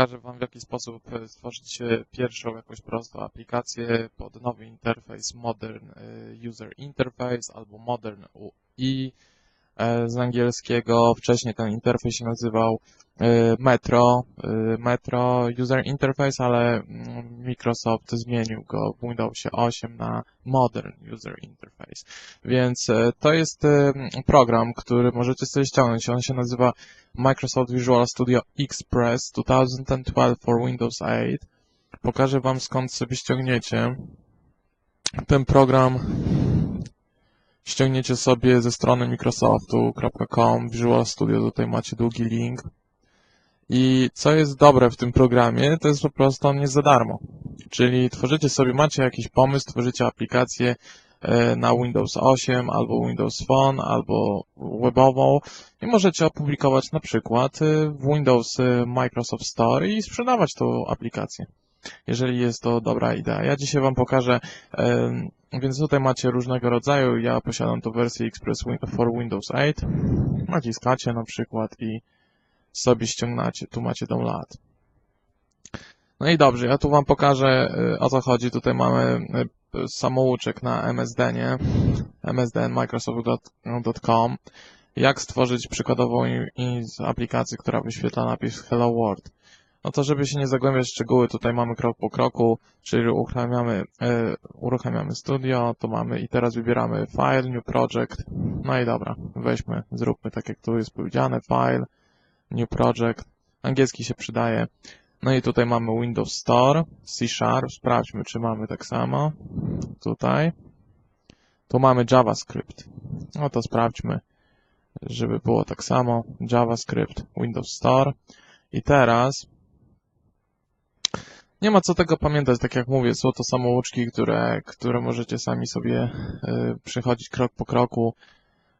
pokażę Wam w jaki sposób e, stworzyć pierwszą jakąś prostą aplikację pod nowy interfejs Modern e, User Interface albo Modern UI z angielskiego. Wcześniej ten interfejs się nazywał e, Metro, e, Metro User Interface, ale mm, Microsoft zmienił go w Windowsie 8 na Modern User Interface. Więc e, to jest e, program, który możecie sobie ściągnąć. On się nazywa Microsoft Visual Studio Express 2012 for Windows 8. Pokażę Wam skąd sobie ściągniecie. Ten program ściągniecie sobie ze strony microsoftu.com Visual Studio, tutaj macie długi link. I co jest dobre w tym programie, to jest po prostu on jest za darmo. Czyli tworzycie sobie, macie jakiś pomysł, tworzycie aplikację e, na Windows 8 albo Windows Phone albo webową i możecie opublikować na przykład e, w Windows e, Microsoft Store i sprzedawać tą aplikację, jeżeli jest to dobra idea. Ja dzisiaj Wam pokażę, więc tutaj macie różnego rodzaju, ja posiadam tą wersję Express for Windows 8, naciskacie na przykład i sobie ściągnacie, tu macie download. No i dobrze, ja tu Wam pokażę y, o co chodzi. Tutaj mamy y, samouczek na MSD, nie? MSDN Microsoft.com. Jak stworzyć przykładową aplikacji, która wyświetla napis Hello World. No to żeby się nie zagłębiać w szczegóły, tutaj mamy krok po kroku, czyli uruchamiamy, y, uruchamiamy studio, to mamy i teraz wybieramy File, New Project. No i dobra, weźmy, zróbmy tak jak tu jest powiedziane, File, New Project. Angielski się przydaje. No i tutaj mamy Windows Store, C Sharp, sprawdźmy czy mamy tak samo. Tutaj. Tu mamy JavaScript. No to sprawdźmy, żeby było tak samo. JavaScript, Windows Store. I teraz nie ma co tego pamiętać, tak jak mówię, są to samouczki, które, które możecie sami sobie y, przychodzić krok po kroku.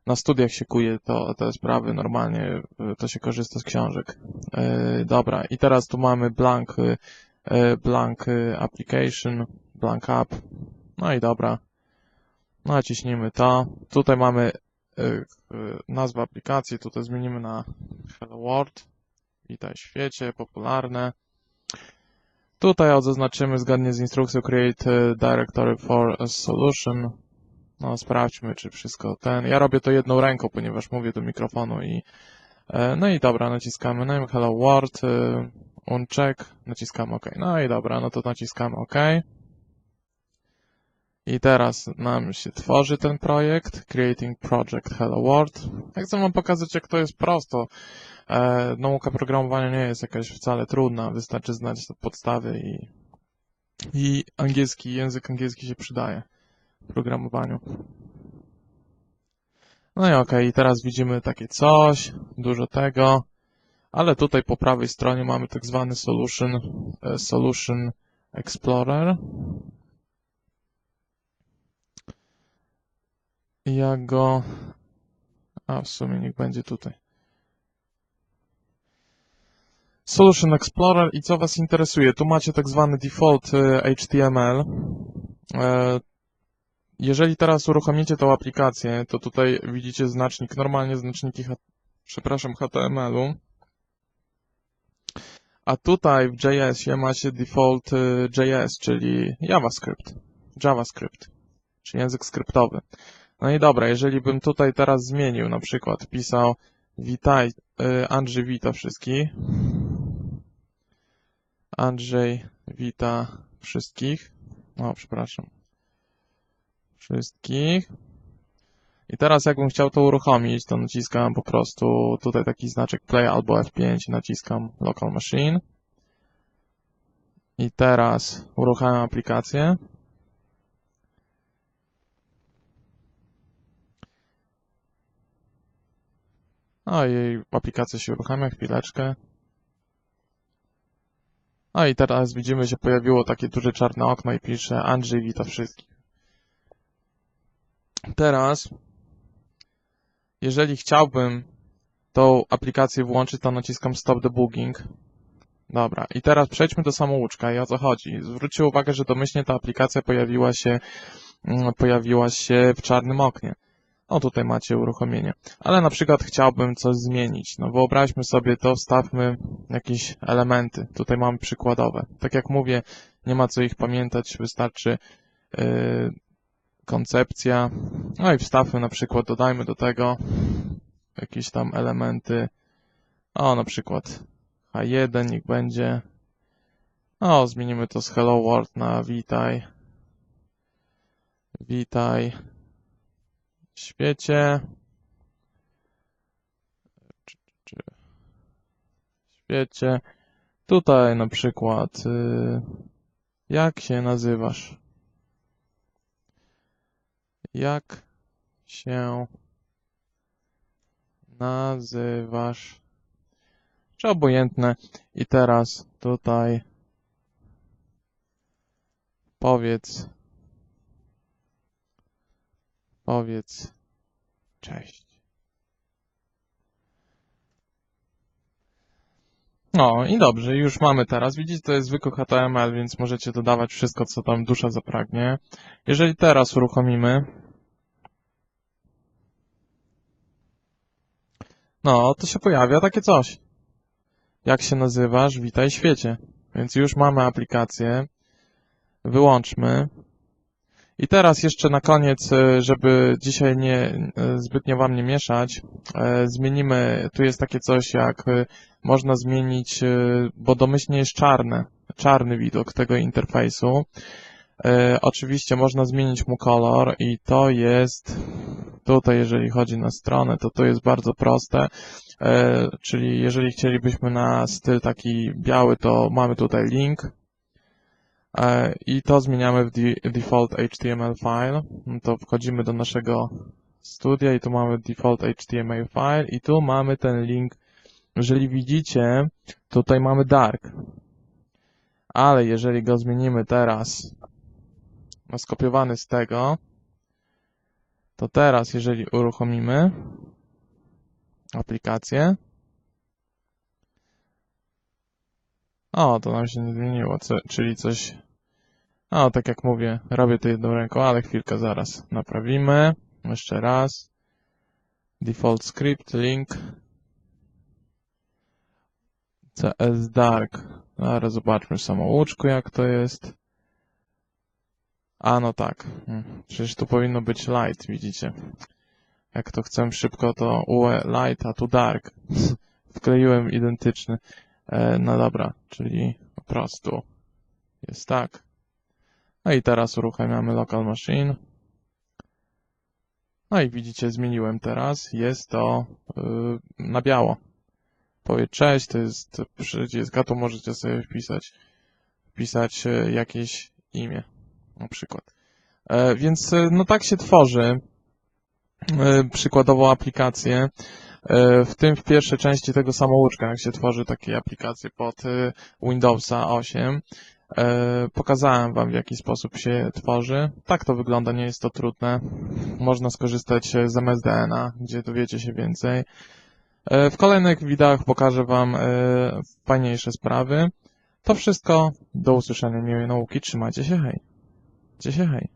Na studiach się kuje to, te sprawy, normalnie y, to się korzysta z książek. Y, dobra, i teraz tu mamy blank, blank application, blank app. No i dobra. Naciśnijmy to. Tutaj mamy nazwę aplikacji, tutaj zmienimy na Hello World. Witaj świecie, popularne. Tutaj zaznaczymy zgodnie z instrukcją Create Directory for a Solution. No, sprawdźmy, czy wszystko ten. Ja robię to jedną ręką, ponieważ mówię do mikrofonu i. e, No i dobra, naciskamy name, hello world, y, uncheck, naciskamy OK. No i dobra, no to naciskamy OK. I teraz nam się tworzy ten projekt, Creating Project Hello World. Ja chcę Wam pokazać, jak to jest prosto. E, nauka programowania nie jest jakaś wcale trudna, wystarczy znać podstawy i, i angielski, język angielski się przydaje w programowaniu. No i i teraz widzimy takie coś, dużo tego, ale tutaj po prawej stronie mamy tak zwany Solution, e, Solution Explorer. Ja go, a w sumie niech będzie tutaj. Solution Explorer i co Was interesuje? Tu macie tak zwany default e, HTML. E, Jeżeli teraz uruchomicie tą aplikację, to tutaj widzicie znacznik, normalnie znaczniki, przepraszam, HTML-u. A tutaj w JS-ie macie default y, JS, czyli JavaScript. JavaScript, czyli język skryptowy. No i dobra, jeżeli bym tutaj teraz zmienił, na przykład pisał witaj, y, Andrzej wita wszystkich. Andrzej wita wszystkich. O, przepraszam wszystkich. I teraz jakbym chciał to uruchomić, to naciskam po prostu tutaj taki znaczek play albo F5 i naciskam local machine. I teraz uruchamiam aplikację. No i aplikacja się uruchamia, chwileczkę. No i teraz widzimy, że pojawiło takie duże czarne okno i pisze Andrzej wita wszystkich. Teraz, jeżeli chciałbym tą aplikację włączyć, to naciskam Stop Debugging. Dobra, i teraz przejdźmy do samouczka i o co chodzi. Zwróćcie uwagę, że domyślnie ta aplikacja pojawiła się, mm, pojawiła się w czarnym oknie. O, tutaj macie uruchomienie. Ale na przykład chciałbym coś zmienić. No wyobraźmy sobie to, wstawmy jakieś elementy. Tutaj mamy przykładowe. Tak jak mówię, nie ma co ich pamiętać, wystarczy yy, koncepcja. No i wstawmy na przykład, dodajmy do tego jakieś tam elementy. O, na przykład H1 niech będzie. O, zmienimy to z Hello World na witaj. Witaj świecie. Czy, czy, świecie. Tutaj na przykład y, jak się nazywasz? Jak się nazywasz? Czy obojętne. I teraz tutaj powiedz powiedz cześć. No i dobrze, już mamy teraz. Widzicie, to jest zwykły HTML, więc możecie dodawać wszystko, co tam dusza zapragnie. Jeżeli teraz uruchomimy, no to się pojawia takie coś. Jak się nazywasz? Witaj świecie. Więc już mamy aplikację. Wyłączmy. I teraz jeszcze na koniec, e, żeby dzisiaj nie e, zbytnio Wam nie mieszać, e, zmienimy, tu jest takie coś jak można zmienić, bo domyślnie jest czarne, czarny widok tego interfejsu. Oczywiście można zmienić mu kolor i to jest, tutaj jeżeli chodzi na stronę, to to jest bardzo proste, czyli jeżeli chcielibyśmy na styl taki biały, to mamy tutaj link, i to zmieniamy w de- default HTML file. To wchodzimy do naszego studia i tu mamy default HTML file i tu mamy ten link. Jeżeli widzicie, tutaj mamy dark. Ale jeżeli go zmienimy teraz na skopiowany z tego, to teraz jeżeli uruchomimy aplikację, o, to nam się nie zmieniło, co, czyli coś O, tak jak mówię, robię to jedną ręką, ale chwilkę zaraz naprawimy. Jeszcze raz. Default script, link. CS Dark. Zaraz zobaczmy w samouczku, jak to jest. A, no tak. Hmm, Przecież tu powinno być light, widzicie. Jak to chcę szybko, to UE light, a tu dark. Wkleiłem identyczny. E, no dobra, czyli po prostu jest tak. No i teraz uruchamiamy local machine. No i widzicie, zmieniłem teraz. Jest to yy, na biało. Powie cześć, to jest przycisk, a tu możecie sobie wpisać, wpisać e, jakieś imię, na przykład. E, więc no tak się tworzy przykładowo aplikację. E, w tym w pierwszej części tego samouczka, jak się tworzy takie aplikacje pod e, Windowsa 8. E, Pokazałem Wam, w jaki sposób się tworzy. Tak to wygląda, nie jest to trudne. Można skorzystać z MSDN-a, gdzie dowiecie się więcej. E, W kolejnych wideach pokażę Wam e, fajniejsze sprawy. To wszystko. Do usłyszenia, miłej nauki. Trzymajcie się, hej. Trzymajcie się, hej.